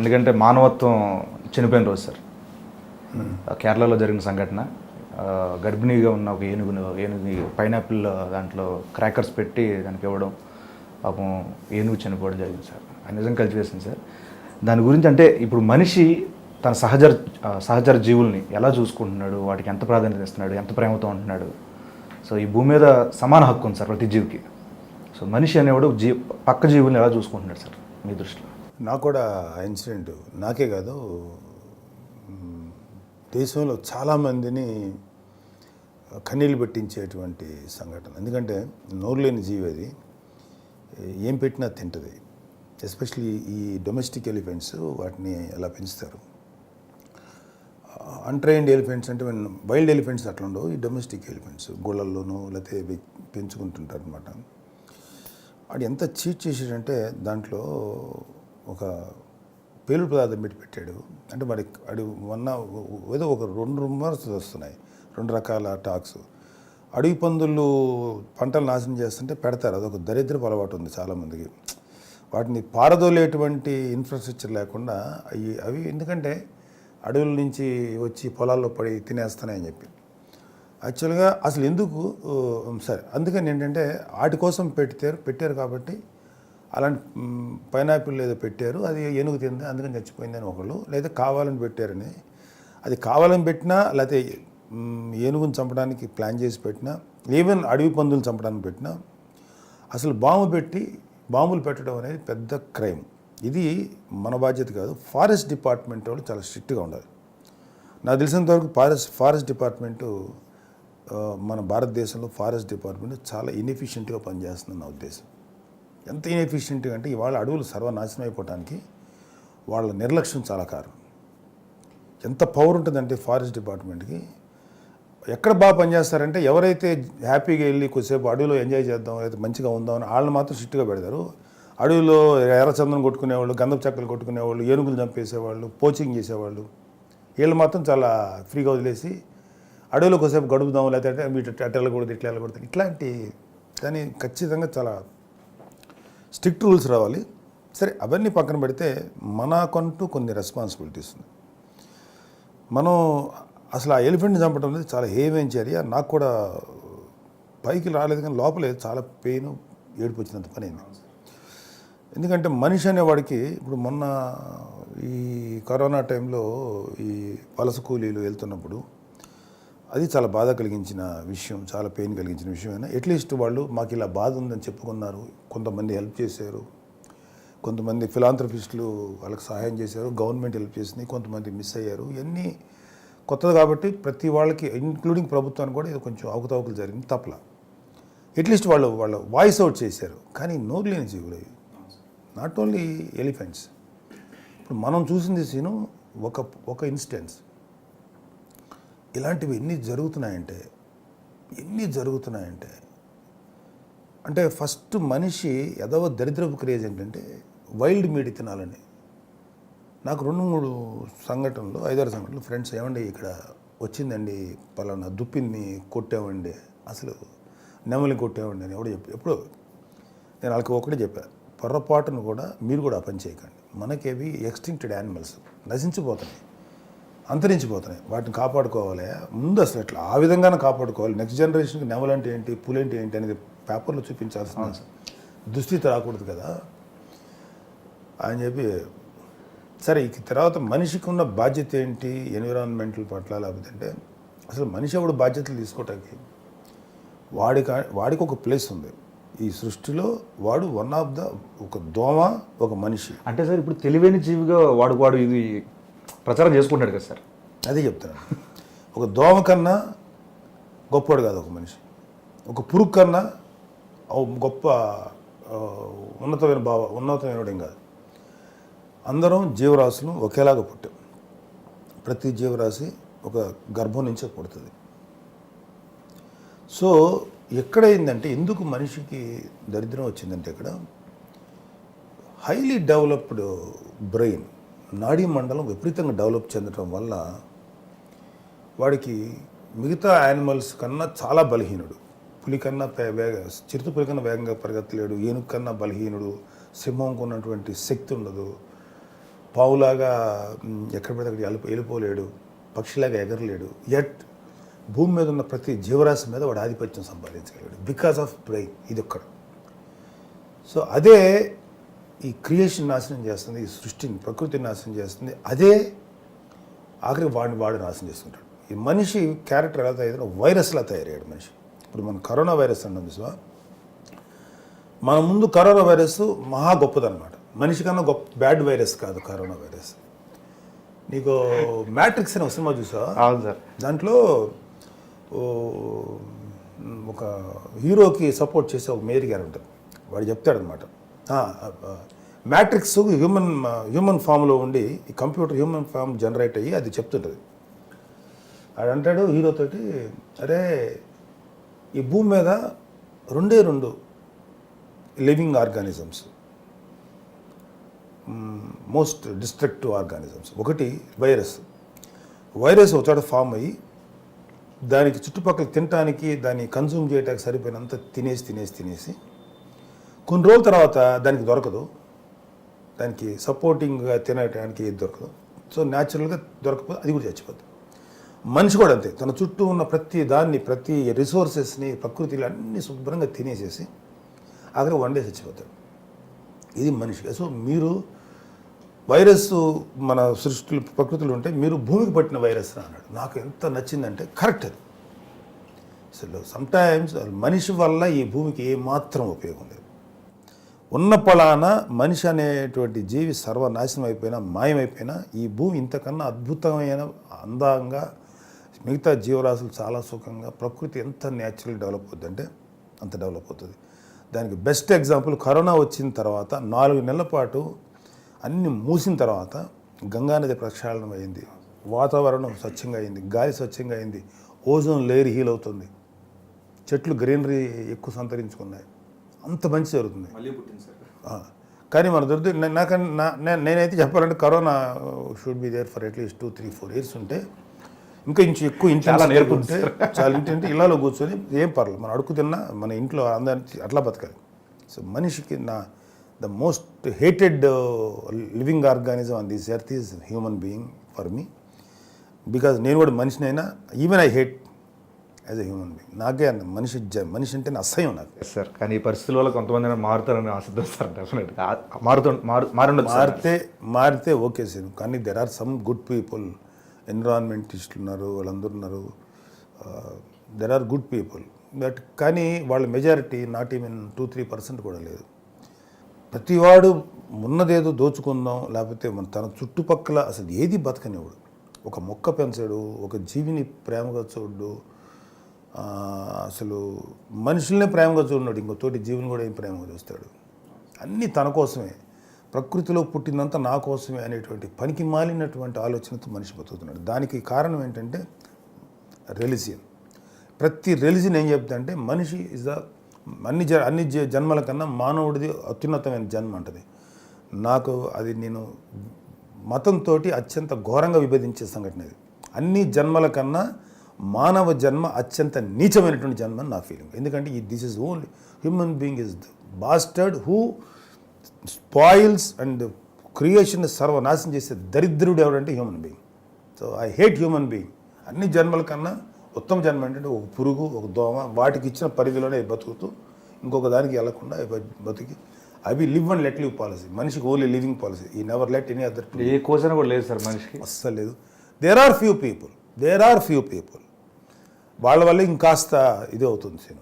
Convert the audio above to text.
ఎందుకంటే మానవత్వం చనిపోయిన రోజు సార్. కేరళలో జరిగిన సంఘటన. గర్భిణీగా ఉన్న ఒక ఏనుగును ఏనుగు పైనాపిల్ దాంట్లో క్రాకర్స్ పెట్టి దానికి ఇవ్వడం పాపం ఏనుగు చనిపోవడం జరిగింది సార్. అది నిజం కలిసివేసింది సార్. దాని గురించి అంటే ఇప్పుడు మనిషి తన సహచర సహజర సహచర జీవుల్ని ఎలా చూసుకుంటున్నాడు వాటికి ఎంత ప్రాధాన్యత ఇస్తున్నాడు ఎంత ప్రేమతో ఉంటున్నాడు. సో ఈ భూమి మీద సమాన హక్కు ఉంది సార్ ప్రతి జీవికి. సో మనిషి అనేవాడు జీ పక్క జీవుల్ని ఎలా చూసుకుంటున్నాడు సార్ మీ దృష్టిలో? నాకు కూడా ఆ ఇన్సిడెంట్ నాకే కాదు దేశంలో చాలామందిని కన్నీళ్ళు పెట్టించేటువంటి సంఘటన. ఎందుకంటే నోరు లేని జీవి అది. ఏం పెట్టినా తింటుంది. ఎస్పెషలీ ఈ డొమెస్టిక్ ఎలిఫెంట్స్ వాటిని అలా పెంచుతారు? అన్ట్రైన్డ్ ఎలిఫెంట్స్ అంటే వైల్డ్ ఎలిఫెంట్స్ అట్లా ఉండవు ఈ డొమెస్టిక్ ఎలిఫెంట్స్ గోళ్ళల్లోనూ లేకపోతే పెంచుకుంటుంటారు అనమాట వాడు ఎంత చీట్ చేసాడంటే దాంట్లో ఒక పేలుడు పదార్థం పెట్టి పెట్టాడు. అంటే మరి అడు మొన్న ఏదో ఒక రెండు రుమర్స్ వస్తున్నాయి. రెండు రకాల టాక్స్. అడవి పందులు పంటలు నాశనం చేస్తుంటే పెడతారు. అదొక దరిద్రపు అలవాటు ఉంది చాలామందికి వాటిని పారదోలేటువంటి ఇన్ఫ్రాస్ట్రక్చర్ లేకుండా అవి అవి ఎందుకంటే అడవుల నుంచి వచ్చి పొలాల్లో పడి తినేస్తున్నాయని చెప్పి. యాక్చువల్గా అసలు ఎందుకు సరే అందుకని ఏంటంటే వాటి కోసం పెట్టారు పెట్టారు కాబట్టి అలాంటి పైనాపిల్ ఏదో పెట్టారు అది ఏనుగు తింది అందుకని చచ్చిపోయిందని ఒకళ్ళు లేదా కావాలని పెట్టారని. అది కావాలని పెట్టినా లేకపోతే ఏనుగుని చంపడానికి ప్లాన్ చేసి పెట్టినా ఈవెన్ అడవి పందులు చంపడానికి పెట్టినా అసలు బాంబు పెట్టి బాంబులు పెట్టడం అనేది పెద్ద క్రైమ్. ఇది మన బాధ్యత కాదు ఫారెస్ట్ డిపార్ట్మెంట్ వాళ్ళు చాలా స్ట్రిక్ట్గా ఉండాలి. నాకు తెలిసినంతవరకు ఫారెస్ట్ ఫారెస్ట్ డిపార్ట్మెంటు మన భారతదేశంలో ఫారెస్ట్ డిపార్ట్మెంట్ చాలా ఇన్ఎఫిషియెంట్గా పనిచేస్తుంది నా ఉద్దేశం. ఎంత ఇన్ఎఫిషియెంట్గా అంటే ఇవాళ అడవులు సర్వనాశనం అయిపోవటానికి వాళ్ళ నిర్లక్ష్యం చాలా కారణం. ఎంత పవర్ ఉంటుందంటే ఫారెస్ట్ డిపార్ట్మెంట్కి ఎక్కడ బాగా పనిచేస్తారంటే ఎవరైతే హ్యాపీగా వెళ్ళి కొద్దిసేపు అడవిలో ఎంజాయ్ చేద్దాం అయితే మంచిగా ఉందాం అని వాళ్ళని మాత్రం స్ట్రిక్ట్గా పెడతారు. అడవిలో ఎర్రచందనం కొట్టుకునేవాళ్ళు గంధపు చెక్కలు కొట్టుకునేవాళ్ళు ఏనుగులు చంపేసేవాళ్ళు పోచింగ్ చేసేవాళ్ళు వీళ్ళు మాత్రం చాలా ఫ్రీగా వదిలేసి అడవిలో కొద్దిసేపు గడుపుదాం లేకపోతే వీటి అట్టెళ్ళకూడదు ఇట్లా వెళ్ళకూడదు ఇట్లాంటి కానీ ఖచ్చితంగా చాలా స్ట్రిక్ట్ రూల్స్ రావాలి. సరే అవన్నీ పక్కన పెడితే మనకంటూ కొన్ని రెస్పాన్సిబిలిటీస్ ఉన్నాయి. మనం అసలు ఆ ఎలిఫెంట్ని చంపడం అనేది చాలా హేమైన చర్య నాకు కూడా పైకి రాలేదు కానీ లోపలే చాలా పెయిన్ ఏడుపు వచ్చినంత పని అయింది. ఎందుకంటే మనిషి అనేవాడికి ఇప్పుడు మొన్న ఈ కరోనా టైంలో ఈ వలస కూలీలు వెళ్తున్నప్పుడు అది చాలా బాధ కలిగించిన విషయం చాలా పెయిన్ కలిగించిన విషయం అయినా అట్లీస్ట్ వాళ్ళు మాకు ఇలా బాధ ఉందని చెప్పుకున్నారు. కొంతమంది హెల్ప్ చేశారు. కొంతమంది ఫిలాంథ్రఫిస్టులు వాళ్ళకి సహాయం చేశారు. గవర్నమెంట్ హెల్ప్ చేసింది. కొంతమంది మిస్ అయ్యారు. ఇవన్నీ కొత్తది కాబట్టి ప్రతి వాళ్ళకి ఇంక్లూడింగ్ ప్రభుత్వానికి కూడా ఇది కొంచెం అవకతవకలు జరిగింది. తప్పల. అట్లీస్ట్ వాళ్ళు వాళ్ళు వాయిస్ అవుట్ చేశారు. కానీ నోరు లేని జీవులు అవి నాట్ ఓన్లీ ఎలిఫెంట్స్ ఇప్పుడు మనం చూసింది సీను ఒక ఒక ఇన్స్టెన్స్ ఇలాంటివి ఎన్ని జరుగుతున్నాయంటే ఎన్ని జరుగుతున్నాయంటే అంటే ఫస్ట్ మనిషి ఎదవ దరిద్రపు క్రేజ్ ఏంటంటే వైల్డ్ మీట్ తినాలని. నాకు రెండు మూడు సంఘటనలు ఐదారు సంఘటనలు ఫ్రెండ్స్ ఏమండి ఇక్కడ వచ్చిందండి పలానా దుప్పింది కొట్టామండి అసలు నెమలి కొట్టామండి అని ఎవడో చెప్పి ఎప్పుడో నేను వాళ్ళకి ఒకటే చెప్పాను పొర్రపాటును కూడా మీరు కూడా పని చేయకండి. మనకేవి ఎక్స్టింక్టెడ్ యానిమల్స్ నశించిపోతున్నాయి అంతరించిపోతున్నాయి. వాటిని కాపాడుకోవాలి. ముందు అసలు ఎట్లా? ఆ విధంగానే కాపాడుకోవాలి. నెక్స్ట్ జనరేషన్కి నెమలంటే ఏంటి? పులేంటి ఏంటి? అనేది పేపర్లో చూపించాల్సిన దుస్థితి రాకూడదు కదా. అని చెప్పి సరే ఇక తర్వాత మనిషికి ఉన్న బాధ్యత ఏంటి? ఎన్విరాన్మెంటల్ పట్ల లేకపోతే అంటే అసలు మనిషి ఎవడు బాధ్యతలు తీసుకోవటానికి వాడికి వాడికి ఒక ప్లేస్ ఉంది. ఈ సృష్టిలో వాడు వన్ ఆఫ్ ద ఒక దోమ ఒక మనిషి. అంటే సార్ ఇప్పుడు తెలివైన జీవిగా వాడు వాడు ఇది ప్రచారం చేసుకుంటాడు కదా సార్. అదే చెప్తున్నాను ఒక దోమ కన్నా గొప్పవాడు కాదు ఒక మనిషి. ఒక పురుగు కన్నా గొప్ప ఉన్నతమైన భావ ఉన్నతమైనవాడేం కాదు. అందరం జీవరాశులు ఒకేలాగా పుట్టాం. ప్రతి జీవరాశి ఒక గర్భం నుంచే పుడుతుంది. సో ఎక్కడైందంటే ఎందుకు మనిషికి దరిద్రం వచ్చిందంటే ఇక్కడ హైలీ డెవలప్డ్ బ్రెయిన్ నాడీ మండలం విపరీతంగా డెవలప్ చెందడం వల్ల వాడికి మిగతా యానిమల్స్ కన్నా చాలా బలహీనుడు. పులి కన్నా వేగ చిరుత కన్నా వేగంగా పరిగెత్తలేడు. ఏనుగు కన్నా బలహీనుడు. సింహంకు ఉన్నటువంటి శక్తి ఉండదు. పావులాగా ఎక్కడ పడితే అక్కడ వెళ్ళిపోలేడు పక్షిలాగా ఎగరలేడు. ఎట్ భూమి మీద ఉన్న ప్రతి జీవరాశి మీద వాడు ఆధిపత్యం సంపాదించగలడు. బికాస్ ఆఫ్ బ్రెయిన్ ఇది ఒక్కడ సో అదే ఈ క్రియేషన్ నాశనం చేస్తుంది ఈ సృష్టిని ప్రకృతిని నాశనం చేస్తుంది అదే ఆఖరికి వాడిని వాడు నాశనం చేసుకుంటాడు ఈ మనిషి క్యారెక్టర్ ఎలా తయారు వైరస్లా తయారయ్యాడు మనిషి. ఇప్పుడు మన కరోనా వైరస్ అన్నది చూసావా? మన ముందు కరోనా వైరస్ మహా గొప్పదన్నమాట. మనిషి కన్నా గొప్ప బ్యాడ్ వైరస్ కాదు కరోనా వైరస్. నీకు మ్యాట్రిక్స్ అనే ఒక సినిమా చూసావా? అవును సార్. దాంట్లో ఒక హీరోకి సపోర్ట్ చేసే ఒక మేరీ గారు ఉంటారు. వాడు చెప్తాడనమాట మ్యాట్రిక్స్ హ్యూమన్ హ్యూమన్ ఫామ్లో ఉండి ఈ కంప్యూటర్ హ్యూమన్ ఫామ్ జనరేట్ అయ్యి అది చెప్తుంటుంది. వాడు అంటాడు హీరోతోటి అరే ఈ భూమి మీద రెండే రెండు living organisms. Most destructive organisms. ఒకటి వైరస్. వైరస్ ఒక చోట ఫామ్ అయ్యి దానికి చుట్టుపక్కల తినటానికి దాన్ని కన్సూమ్ చేయడానికి సరిపోయినంత తినేసి తినేసి తినేసి కొన్ని రోజుల తర్వాత దానికి దొరకదు. దానికి సపోర్టింగ్గా తినడానికి ఏది దొరకదు. సో న్యాచురల్గా దొరకకపోతే అది కూడా చచ్చిపోతుంది మనిషి కూడా అంతే. తన చుట్టూ ఉన్న ప్రతి దాన్ని ప్రతి రిసోర్సెస్ని ప్రకృతిలో అన్ని శుభ్రంగా తినేసేసి ఆఖరి వన్ డే చచ్చిపోతాడు. ఇది మనిషి. సో మీరు వైరస్ మన సృష్టిలో ప్రకృతిలో ఉంటే మీరు భూమికి పట్టిన వైరస్ అన్నాడు. నాకు ఎంత నచ్చిందంటే కరెక్ట్ అది. అసలు సమ్టైమ్స్ మనిషి వల్ల ఈ భూమికి ఏమాత్రం ఉపయోగం లేదు. ఉన్న పలాన మనిషి అనేటువంటి జీవి సర్వనాశనం అయిపోయినా మాయమైపోయినా ఈ భూమి ఇంతకన్నా అద్భుతమైన అందంగా మిగతా జీవరాశులు చాలా సుఖంగా ప్రకృతి ఎంత న్యాచురల్ డెవలప్ అవుతుంది అంటే అంత డెవలప్ అవుతుంది. దానికి బెస్ట్ ఎగ్జాంపుల్ కరోనా వచ్చిన తర్వాత నాలుగు నెలల పాటు అన్ని మూసిన తర్వాత గంగానది ప్రక్షాళనం అయింది. వాతావరణం స్వచ్ఛంగా అయింది గాలి స్వచ్ఛంగా అయింది ఓజోన్ లేయర్ హీల్ అవుతుంది. చెట్లు గ్రీనరీ ఎక్కువ సంతరించుకున్నాయి. అంత మంచి జరుగుతుంది. కానీ మన దురద నాకు నేనైతే చెప్పాలంటే corona should be there for at least two three four years ఉంటే ఇంకా ఇంచు ఎక్కువ ఇంట్లో ఉంటే చాలా ఇంటి ఇళ్ళలో కూర్చొని ఏం పర్లేదు. మనం అడుగు తిన్నా మన ఇంట్లో అందరికి అట్లా బతకాలి. సో మనిషికి నా the most hated living organism on this earth is human being for me because నేను కూడా మనిషినైనా even I hate as a human being నాకే అన్న మనిషి జ- మనిషి అంటే అసహ్యం నాకు. సార్ కానీ ఈ పరిస్థితుల వల్ల కొంతమంది మారుతారని ఆశిద్దాం సార్ డెఫినెట్గా మారుతూ మారు మారితే మారితే ఓకే సార్ కానీ there are some good people ఎన్విరాన్మెంటిస్టులు ఉన్నారు వాళ్ళందరూ ఉన్నారు. There are good people but కానీ వాళ్ళ majority not even two three percent కూడా లేదు. ప్రతివాడు ఉన్నదేదో దోచుకుందాం లేకపోతే మన తన చుట్టుపక్కల అసలు ఏది బతకనివాడు ఒక మొక్క పెంచడు ఒక జీవిని ప్రేమగా చూడు అసలు మనుషుల్నే ప్రేమగా చూడన్నాడు ఇంకో తోటి జీవిని కూడా ఏం ప్రేమగా చూస్తాడు? అన్నీ తన కోసమే. ప్రకృతిలో పుట్టిందంతా నా కోసమే అనేటువంటి పనికి మాలినటువంటి ఆలోచనతో మనిషి బతుకుతున్నాడు. దానికి కారణం ఏంటంటే రెలిజియన్. ప్రతి రెలిజియన్ ఏం చెప్తుందంటే మనిషి ఇస్ ద అన్ని జ అన్ని జ- జన్మల కన్నా మానవుడిది అత్యున్నతమైన జన్మ అంటది. నాకు అది నేను మతంతో అత్యంత ఘోరంగా విభజించే సంఘటన ఇది. అన్ని జన్మల కన్నా మానవ జన్మ అత్యంత నీచమైనటువంటి జన్మ అని నా ఫీలింగ్ ఎందుకంటే ఈ this is only human being is bastard who spoils and creation సర్వనాశనం చేసే దరిద్రుడు ఎవడంటే human being so I hate human being అన్ని జన్మల కన్నా ఉత్తమ జన్మ ఏంటంటే ఒక పురుగు ఒక దోమ వాటికి ఇచ్చిన పరిధిలోనే బతుకుతూ ఇంకొక దానికి వెళ్ళకుండా బ- బతికి అవి live and let live policy మనిషికి ఓన్లీ లివింగ్ పాలసీ ఈ నెవర్ లెట్ ఎనీ అదర్ ఏ కోసన కూడా లేదు సార్ మనిషికి. అస్సలు లేదు. There are few people there are few people వాళ్ళ వల్ల ఇంకాస్త ఇది అవుతుంది సినిమా.